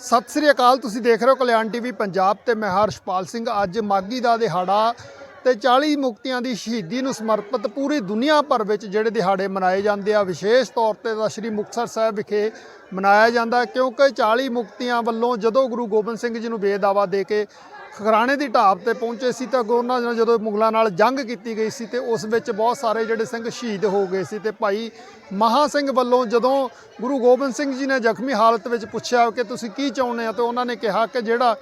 ਸਤਿ ਸ੍ਰੀ ਅਕਾਲ, ਤੁਸੀਂ ਦੇਖ ਰਹੇ ਹੋ ਕਲਿਆਣ ਟੀਵੀ ਪੰਜਾਬ ਤੇ ਮੈਂ ਹਰਸ਼ਪਾਲ ਸਿੰਘ। ਅੱਜ ਮਾਗੀ ਦਾ ਦਿਹਾੜਾ ਤੇ 40 ਮੁਕਤੀਆਂ ਦੀ ਸ਼ਹੀਦੀ ਨੂੰ ਸਮਰਪਿਤ ਪੂਰੀ ਦੁਨੀਆ ਭਰ ਵਿੱਚ ਜਿਹੜੇ ਦਿਹਾੜੇ ਮਨਾਏ ਜਾਂਦੇ ਆ, ਵਿਸ਼ੇਸ਼ ਤੌਰ ਤੇ ਤਾਂ ਸ੍ਰੀ ਮੁਕਤਸਰ ਸਾਹਿਬ ਵਿਖੇ ਮਨਾਇਆ ਜਾਂਦਾ ਕਿਉਂਕਿ 40 ਮੁਕਤੀਆਂ ਵੱਲੋਂ ਜਦੋਂ ਗੁਰੂ ਗੋਬਿੰਦ ਸਿੰਘ ਜੀ ਨੂੰ ਬੇਦਾਵਾ ਦੇ ਕੇ ਖਗਰਾਣੇ ਦੀ ਢਾਬ ਤੇ ਪਹੁੰਚੇ ਸੀ ਤਾਂ ਉਹਨਾਂ ਨਾਲ ਜਦੋਂ ਮੁਗਲਾਂ ਨਾਲ ਜੰਗ ਕੀਤੀ ਗਈ ਸੀ ਤੇ ਉਸ ਵਿੱਚ ਬਹੁਤ ਸਾਰੇ ਜਿਹੜੇ ਸਿੰਘ ਸ਼ਹੀਦ ਹੋ ਗਏ ਸੀ ਤੇ ਭਾਈ ਮਹਾ ਸਿੰਘ ਵੱਲੋਂ ਜਦੋਂ ਗੁਰੂ ਗੋਬਿੰਦ ਸਿੰਘ ਜੀ ਨੇ ਜ਼ਖਮੀ ਹਾਲਤ ਵਿੱਚ ਪੁੱਛਿਆ ਕਿ ਤੁਸੀਂ ਕੀ ਚਾਹੁੰਦੇ ਆ ਤੇ ਉਹਨਾਂ ਨੇ ਕਿਹਾ ਕਿ ਜਿਹੜਾ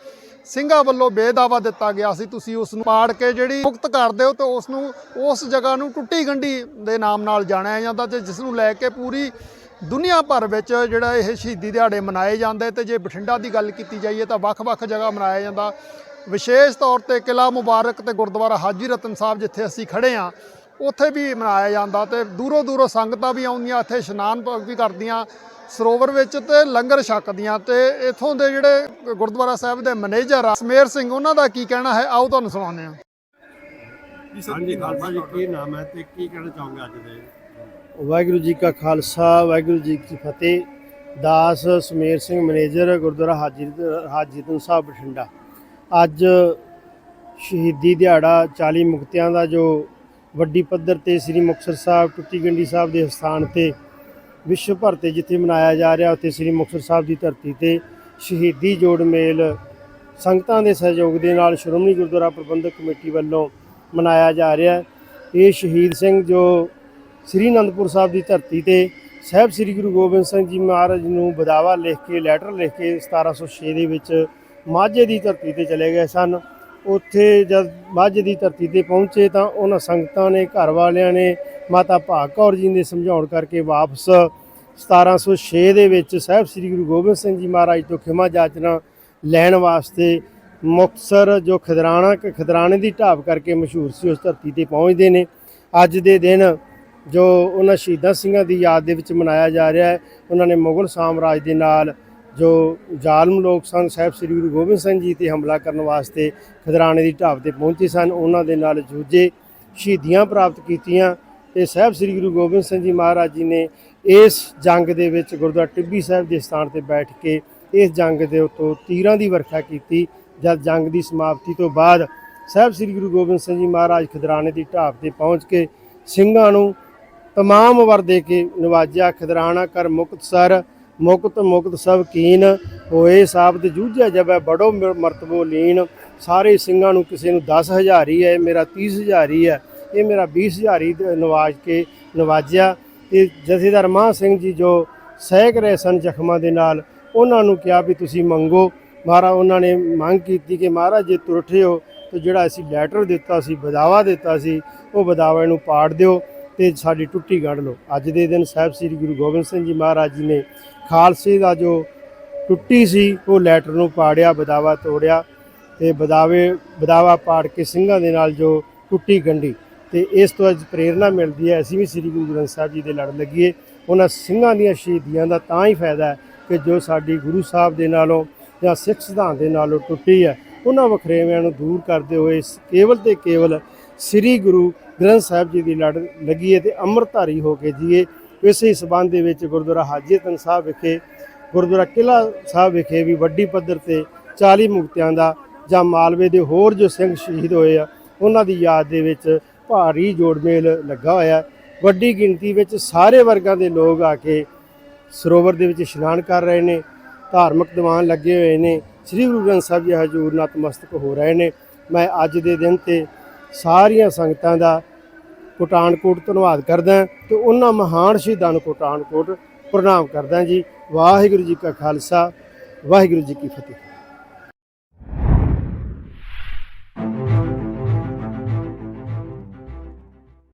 ਸਿੰਘਾਂ ਵੱਲੋਂ ਬੇਦਾਵਾ ਦਿੱਤਾ ਗਿਆ ਸੀ। ਤੁਸੀਂ ਉਸ ਨੂੰ ਪਾੜ ਕੇ ਜਿਹੜੀ ਮੁਕਤ ਕਰ ਦਿਓ ਤੇ ਉਸ ਨੂੰ ਉਸ ਜਗ੍ਹਾ ਨੂੰ ਟੁੱਟੀ ਗੰਢੀ ਦੇ ਨਾਮ ਨਾਲ ਜਾਣਿਆ ਜਾਂਦਾ ਤੇ ਜਿਸ ਨੂੰ ਲੈ ਕੇ ਪੂਰੀ ਦੁਨੀਆ ਭਰ ਵਿੱਚ ਜਿਹੜਾ ਇਹ ਸ਼ਹੀਦੀ ਦਿਹਾੜੇ ਮਨਾਏ ਜਾਂਦੇ ਤੇ ਜੇ ਬਠਿੰਡਾ ਦੀ ਗੱਲ ਕੀਤੀ ਜਾਈਏ ਤਾਂ ਵੱਖ-ਵੱਖ ਜਗ੍ਹਾ ਮਨਾਇਆ ਜਾਂਦਾ। ਵਿਸ਼ੇਸ਼ ਤੌਰ ਤੇ ਕਿਲਾ ਮੁਬਾਰਕ ਤੇ ਗੁਰਦੁਆਰਾ ਹਾਜੀ ਰਤਨ ਸਾਹਿਬ ਜਿੱਥੇ ਅਸੀਂ ਖੜੇ ਆ ਉੱਥੇ ਵੀ ਮਨਾਇਆ ਜਾਂਦਾ ਤੇ ਦੂਰੋਂ ਦੂਰੋਂ ਸੰਗਤਾਂ ਵੀ ਆਉਂਦੀਆਂ ਇੱਥੇ ਇਸ਼ਨਾਨ ਵੀ ਕਰਦੀਆਂ ਸਰੋਵਰ ਵਿੱਚ ਤੇ ਲੰਗਰ ਛਕਦੀਆਂ ਤੇ ਇਥੋਂ ਦੇ ਜਿਹੜੇ ਗੁਰਦੁਆਰਾ ਸਾਹਿਬ ਦੇ ਮੈਨੇਜਰ ਆ ਸਮੇਰ ਸਿੰਘ ਉਹਨਾਂ ਦਾ ਕੀ ਕਹਿਣਾ ਹੈ? ਆਓ ਤੁਹਾਨੂੰ ਸੁਣਾਉਂਦੇ ਹਾਂ। ਹਾਂਜੀ ਖਾਲਸਾ ਜੀ ਕੀ ਨਾਮ ਹੈ ਤੇ ਕੀ ਕਹਿਣਾ ਚਾਹੋਗੇ ਅੱਜ ਦੇ? ਵਾਹਿਗੁਰੂ ਜੀ ਕਾ ਖਾਲਸਾ ਵਾਹਿਗੁਰੂ ਜੀ ਕੀ ਫਤਿਹ। ਦਾਸ ਸਮੇਰ ਸਿੰਘ ਮੈਨੇਜਰ ਗੁਰਦੁਆਰਾ ਹਾਜੀ ਹਾਜੀਤਨ ਸਾਹਿਬ ਬਠਿੰਡਾ। ਅੱਜ ਸ਼ਹੀਦੀ ਦਿਹਾੜਾ 40 ਮੁਕਤਿਆਂ ਦਾ ਜੋ ਵੱਡੀ ਪੱਧਰ ਤੇ ਸ੍ਰੀ ਮੁਕਤਸਰ ਸਾਹਿਬ ਟੁੱਟੀ ਗੰਡੀ ਸਾਹਿਬ ਦੇ ਸਥਾਨ ਤੇ ਵਿਸ਼ਵ ਭਰ ਤੇ ਜਿੱਥੇ ਮਨਾਇਆ ਜਾ ਰਿਹਾ, ਉੱਥੇ ਸ੍ਰੀ ਮੁਕਤਸਰ ਸਾਹਿਬ ਦੀ ਧਰਤੀ ਤੇ ਸ਼ਹੀਦੀ ਜੋੜ ਮੇਲ ਸੰਗਤਾਂ ਦੇ ਸਹਿਯੋਗ ਦੇ ਨਾਲ ਸ਼੍ਰੋਮਣੀ ਗੁਰਦੁਆਰਾ ਪ੍ਰਬੰਧਕ ਕਮੇਟੀ ਵੱਲੋਂ ਮਨਾਇਆ ਜਾ ਰਿਹਾ ਇਹ ਸ਼ਹੀਦ ਸਿੰਘ ਜੋ ਸ੍ਰੀ ਅਨੰਦਪੁਰ ਸਾਹਿਬ ਦੀ ਧਰਤੀ ਤੇ ਸਾਹਿਬ ਸ੍ਰੀ ਗੁਰੂ ਗੋਬਿੰਦ ਸਿੰਘ ਜੀ ਮਹਾਰਾਜ ਨੂੰ ਬਦਾਵਾ ਲਿਖ ਕੇ, ਲੈਟਰ ਲਿਖ ਕੇ 1706 ਦੇ ਵਿੱਚ ਮਾਝੇ ਦੀ ਧਰਤੀ ਤੇ ਚਲੇ ਗਏ ਸਨ। ਉੱਥੇ ਜਦ ਮੱਝ ਦੀ ਧਰਤੀ ਤੇ ਪਹੁੰਚੇ ਤਾਂ ਉਹਨਾਂ ਸੰਗਤਾਂ ਨੇ, ਘਰ ਵਾਲਿਆਂ ਨੇ ਮਾਤਾ ਭਾਗ ਕੌਰ ਜੀ ਨੇ ਸਮਝਾਉਣ ਕਰਕੇ ਵਾਪਸ 1706 ਦੇ ਵਿੱਚ ਸਾਹਿਬ ਸ੍ਰੀ ਗੁਰੂ ਗੋਬਿੰਦ ਸਿੰਘ ਜੀ ਮਹਾਰਾਜ ਤੋਂ ਖਿਮਾ ਜਾਚਨਾ ਲੈਣ ਵਾਸਤੇ ਮੁਕਤਸਰ ਜੋ ਖਦਰਾਣਾ ਖਦਰਾਣੇ ਦੀ ਢਾਬ ਕਰਕੇ ਮਸ਼ਹੂਰ ਸੀ, ਉਸ ਧਰਤੀ ਤੇ ਪਹੁੰਚਦੇ ਨੇ। ਅੱਜ ਦੇ ਦਿਨ ਜੋ ਉਹਨਾਂ ਸ਼ਹੀਦਾਂ ਸਿੰਘਾਂ ਦੀ ਯਾਦ ਦੇ ਵਿੱਚ ਮਨਾਇਆ ਜਾ ਰਿਹਾ ਹੈ, ਉਹਨਾਂ ਨੇ ਮੁਗਲ ਸਾਮਰਾਜ ਦੇ ਨਾਲ ਜੋ ਜ਼ਾਲਮ ਲੋਕ ਸਨ, ਸਾਹਿਬ ਸ੍ਰੀ ਗੁਰੂ ਗੋਬਿੰਦ ਸਿੰਘ ਜੀ ਤੇ ਹਮਲਾ ਕਰਨ ਵਾਸਤੇ ਖਦਰਾਣੇ ਦੀ ਢਾਬ ਤੇ ਪਹੁੰਚੇ ਸਨ, ਉਹਨਾਂ ਦੇ ਨਾਲ ਜੂਝੇ ਸ਼ਹੀਦੀਆਂ ਪ੍ਰਾਪਤ ਕੀਤੀਆਂ ਤੇ ਸਾਹਿਬ ਸ੍ਰੀ ਗੁਰੂ ਗੋਬਿੰਦ ਸਿੰਘ ਜੀ ਮਹਾਰਾਜ ਜੀ ਨੇ ਇਸ ਜੰਗ ਦੇ ਵਿੱਚ ਗੁਰਦੁਆਰਾ ਟਿੱਬੀ ਸਾਹਿਬ ਦੇ ਸਥਾਨ ਤੇ ਬੈਠ ਕੇ ਇਸ ਜੰਗ ਦੇ ਉੱਤੋਂ ਤੀਰਾਂ ਦੀ ਵਰਖਾ ਕੀਤੀ, ਜਦ ਜੰਗ ਦੀ ਸਮਾਪਤੀ ਤੋਂ ਬਾਅਦ ਸਾਹਿਬ ਸ੍ਰੀ ਗੁਰੂ ਗੋਬਿੰਦ ਸਿੰਘ ਜੀ ਮਹਾਰਾਜ ਖਦਰਾਣੇ ਦੀ ਢਾਬ ਤੇ ਪਹੁੰਚ ਕੇ ਸਿੰਘਾਂ ਨੂੰ ਤਮਾਮ ਵਰ ਦੇ ਕੇ ਨਵਾਜਿਆ ਖਦਰਾਣਾ ਕਰ ਮੁਕਤਸਰ ਮੁਕਤ ਮੁਕਤ ਸਭ ਕੀਨ, ਹੋਏ ਸਾਬਤ ਜੂਝਿਆ ਜਬੈ, ਬੜੋ ਮਰਤਬੋ ਲੀਨ। ਸਾਰੇ ਸਿੰਘਾਂ ਨੂੰ ਕਿਸੇ ਨੂੰ 10000 ਹੀ ਹੈ ਇਹ ਮੇਰਾ 30000 ਹੀ ਹੈ ਇਹ ਮੇਰਾ 20000 ਹੀ ਦ- ਨਵਾਜ ਕੇ ਨਵਾਜਿਆ। ਤੇ ਜਥੇਦਾਰ ਮਾਹ ਸਿੰਘ ਜੀ ਜੋ ਸਹਿਕ ਰਹੇ ਸਨ ਜ਼ਖਮਾਂ ਦੇ ਨਾਲ, ਉਹਨਾਂ ਨੂੰ ਕਿਹਾ ਵੀ ਤੁਸੀਂ ਮੰਗੋ। ਮਹਾਰਾ ਉਹਨਾਂ ਨੇ ਮੰਗ ਕੀਤੀ ਕਿ ਮਹਾਰਾਜ ਜੇ ਤੁਰਠੇ ਹੋ ਤੇ ਜਿਹੜਾ ਅਸੀਂ ਲੈਟਰ ਦਿੱਤਾ ਸੀ, ਬਦਾਵਾ ਦਿੱਤਾ ਸੀ, ਉਹ ਬਦਾਵੇ ਨੂੰ ਪਾੜ ਦਿਓ। ਤੇ ਸਾਡੀ ਟੁੱਟੀ ਗੜ ਲਓ। ਅੱਜ ਦੇ ਦਿਨ ਸਾਹਿਬ ਸ੍ਰੀ ਗੁਰੂ ਗੋਬਿੰਦ ਸਿੰਘ ਜੀ ਮਹਾਰਾਜ ਜੀ ਨੇ ਖਾਲਸੇ ਦਾ ਜੋ ਟੁੱਟੀ ਸੀ, ਉਹ ਲੈਟਰ ਨੂੰ ਪਾੜਿਆ, ਬਦਾਵਾ ਤੋੜਿਆ ਤੇ ਬਦਾਵੇ, ਬਦਾਵਾ ਪਾੜ ਕੇ ਸਿੰਘਾਂ ਦੇ ਨਾਲ ਜੋ ਟੁੱਟੀ ਗੰਢੀ ਤੇ ਇਸ ਤੋਂ ਅੱਜ ਪ੍ਰੇਰਣਾ ਮਿਲਦੀ ਹੈ। ਅਸੀਂ ਵੀ ਸ੍ਰੀ ਗੁਰੂ ਗ੍ਰੰਥ ਸਾਹਿਬ ਜੀ ਦੇ ਲੜ ਲੱਗੀਏ। ਉਹਨਾਂ ਸਿੰਘਾਂ ਦੀਆਂ ਸ਼ਹੀਦੀਆਂ ਦਾ ਤਾਂ ਹੀ ਫਾਇਦਾ ਹੈ ਕਿ ਜੋ ਸਾਡੀ ਗੁਰੂ ਸਾਹਿਬ ਦੇ ਨਾਲੋਂ ਜਾਂ ਸਿੱਖ ਸਿਧਾਂਤ ਦੇ ਨਾਲੋਂ ਟੁੱਟੀ ਹੈ, ਉਹਨਾਂ ਵਖਰੇਵਿਆਂ ਨੂੰ ਦੂਰ ਕਰਦੇ ਹੋਏ ਕੇਵਲ ਤੇ ਕੇਵਲ ਸ੍ਰੀ ਗੁਰੂ ਗ੍ਰੰਥ ਸਾਹਿਬ ਜੀ ਦੀ ਲੜ ਲੱਗੀਏ ਤੇ ਅੰਮ੍ਰਿਤਧਾਰੀ ਹੋ ਕੇ ਜੀਏ। ਇਸੇ ਸਬੰਧ ਦੇ ਵਿੱਚ ਗੁਰਦੁਆਰਾ ਹਾਜੀਤਨ ਸਾਹਿਬ ਵਿਖੇ, ਗੁਰਦੁਆਰਾ ਕਿਲਾ ਸਾਹਿਬ ਵਿਖੇ ਵੀ ਵੱਡੀ ਪੱਧਰ ਤੇ 40 ਮੁਕਤਿਆਂ ਦਾ ਜਾਂ ਮਾਲਵੇ ਦੇ ਹੋਰ ਜੋ ਸਿੰਘ ਸ਼ਹੀਦ ਹੋਏ ਆ, ਉਹਨਾਂ ਦੀ ਯਾਦ ਦੇ ਵਿੱਚ ਭਾਰੀ ਜੋੜ ਮੇਲ ਲੱਗਾ ਹੋਇਆ ਵੱਡੀ ਗਿਣਤੀ ਵਿੱਚ ਸਾਰੇ ਵਰਗਾਂ ਦੇ ਲੋਕ ਆ ਕੇ ਸਰੋਵਰ ਦੇ ਵਿੱਚ ਇਸ਼ਨਾਨ ਕਰ ਰਹੇ ਨੇ, ਧਾਰਮਿਕ ਦੀਵਾਨ ਲੱਗੇ ਹੋਏ ਨੇ, ਸ੍ਰੀ ਗੁਰੂ ਗ੍ਰੰਥ ਸਾਹਿਬ ਜੀ ਹਜ਼ੂਰ ਨਤਮਸਤਕ ਹੋ ਰਹੇ ਨੇ। ਮੈਂ ਅੱਜ ਦੇ ਦਿਨ ਤੇ ਸਾਰੀਆਂ ਸੰਗਤਾਂ ਦਾ ਕੋਟਾਨਕੋਟ ਧੰਨਵਾਦ ਕਰਦਾ ਤੇ ਉਹਨਾਂ ਮਹਾਨ ਸ਼ਹੀਦਾਂ ਨੂੰ ਕੋਟਾਨਕੋਟ ਪ੍ਰਣਾਮ ਕਰਦਾ ਜੀ। ਵਾਹਿਗੁਰੂ ਜੀ ਕਾ ਖਾਲਸਾ, ਵਾਹਿਗੁਰੂ ਜੀ ਕੀ ਫਤਿਹ।